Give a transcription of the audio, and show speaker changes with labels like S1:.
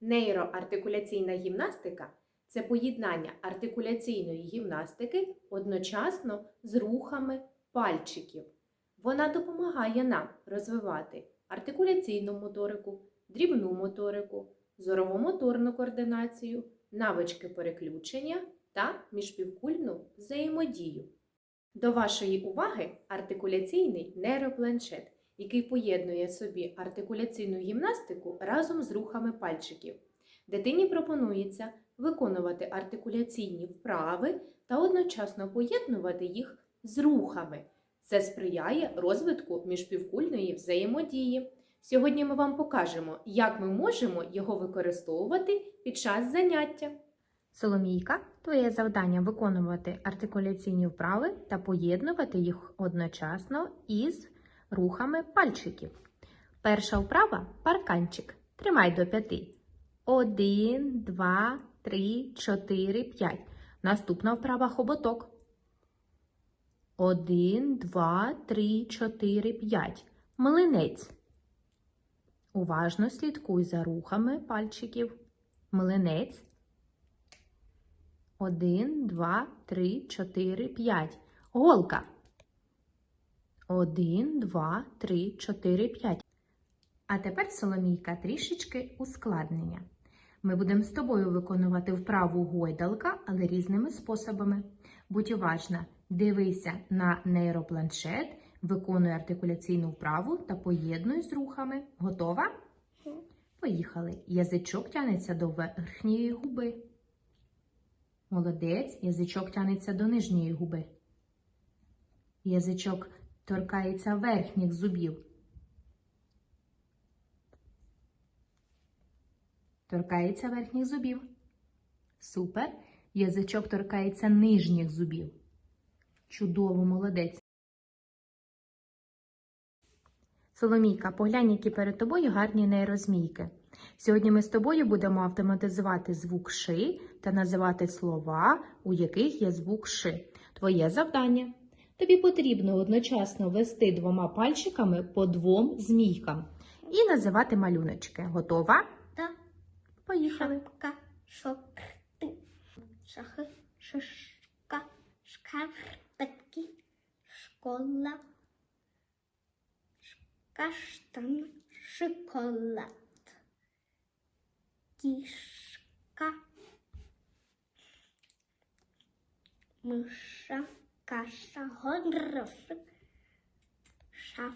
S1: Нейроартикуляційна гімнастика це поєднання артикуляційної гімнастики одночасно з рухами пальчиків. Вона допомагає нам розвивати артикуляційну моторику, дрібну моторику, зорово-моторну координацію, навички переключення та міжпівкульну взаємодію. До вашої уваги артикуляційний нейропланшет, який поєднує собі артикуляційну гімнастику разом з рухами пальчиків. Дитині пропонується виконувати артикуляційні вправи та одночасно поєднувати їх з рухами. Це сприяє розвитку міжпівкульної взаємодії. Сьогодні ми вам покажемо, як ми можемо його використовувати під час заняття. Соломійка, твоє завдання виконувати артикуляційні вправи та поєднувати їх одночасно із рухами пальчиків. Перша вправа парканчик. Тримай до п'яти. Один, два, три, чотири, п'ять. Наступна вправа хоботок. Один, два, три, чотири, п'ять. Млинець. Уважно слідкуй за рухами пальчиків. Млинець. Один, два, три, чотири, п'ять. Голка. Один, два, три, чотири, п'ять. А тепер, Соломійка, трішечки ускладнення. Ми будемо з тобою виконувати вправу гойдалка, але різними способами. Будь уважна, дивися на нейропланшет, виконуй артикуляційну вправу та поєднуй з рухами. Готова? Поїхали. Язичок тянеться до верхньої губи. Молодець, язичок тянеться до нижньої губи. Язичок торкається верхніх зубів. Торкається верхніх зубів. Супер. Язичок торкається нижніх зубів. Чудово, молодець. Соломійка, поглянь, які перед тобою гарні нейрозмійки. Сьогодні ми з тобою будемо автоматизувати звук ши та називати слова, у яких є звук ши. Твоє завдання. Тобі потрібно одночасно вести двома пальчиками по двом змійкам і називати малюночки. Готова?
S2: Та
S1: Поїхали.
S2: шапка, шокти, шахи, шишка, шкафтики, школа, каштан, шоколад, кішка, миша, каша, горошок, шаф,